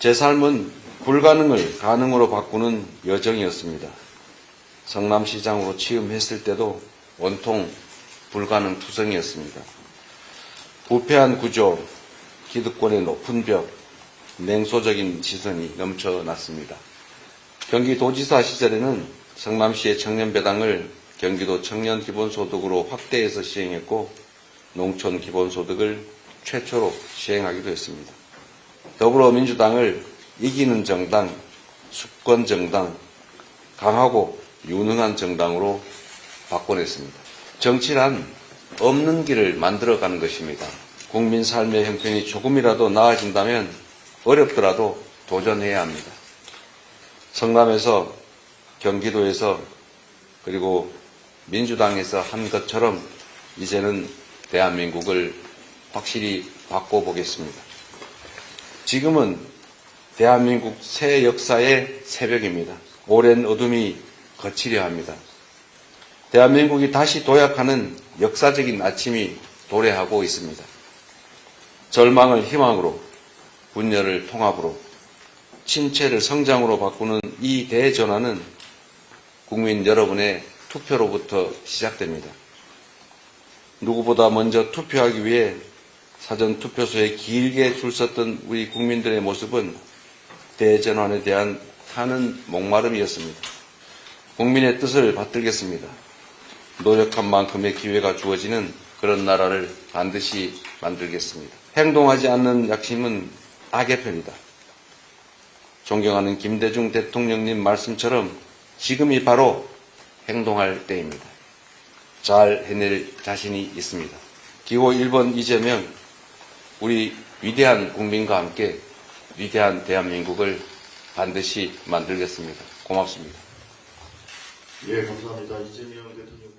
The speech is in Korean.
제 삶은 불가능을 가능으로 바꾸는 여정이었습니다. 성남시장으로 취임했을 때도 원통 불가능 투성이었습니다. 부패한 구조, 기득권의 높은 벽, 냉소적인 시선이 넘쳐났습니다. 경기도지사 시절에는 성남시의 청년배당을 경기도 청년 기본소득으로 확대해서 시행했고 농촌 기본소득을 최초로 시행하기도 했습니다. 더불어민주당을 이기는 정당, 수권 정당, 강하고 유능한 정당으로 바꿔냈습니다. 정치란 없는 길을 만들어가는 것입니다. 국민 삶의 형편이 조금이라도 나아진다면 어렵더라도 도전해야 합니다. 성남에서 경기도에서 그리고 민주당에서 한 것처럼 이제는 대한민국을 확실히 바꿔보겠습니다. 지금은 대한민국 새 역사의 새벽입니다. 오랜 어둠이 거치려 합니다. 대한민국이 다시 도약하는 역사적인 아침이 도래하고 있습니다. 절망을 희망으로, 분열을 통합으로, 친체를 성장으로 바꾸는 이 대전환은 국민 여러분의 투표로부터 시작됩니다. 누구보다 먼저 투표하기 위해 사전 투표소에 길게 줄 섰던 우리 국민들의 모습은 대전환에 대한 타는 목마름이었습니다. 국민의 뜻을 받들겠습니다. 노력한 만큼의 기회가 주어지는 그런 나라를 반드시 만들겠습니다. 행동하지 않는 약심은 악의 편이다. 존경하는 김대중 대통령님 말씀처럼 지금이 바로 행동할 때입니다. 잘 해낼 자신이 있습니다. 기호 1번 이재명, 우리 위대한 국민과 함께 위대한 대한민국을 반드시 만들겠습니다. 고맙습니다. 예, 감사합니다. 이재명 대통령.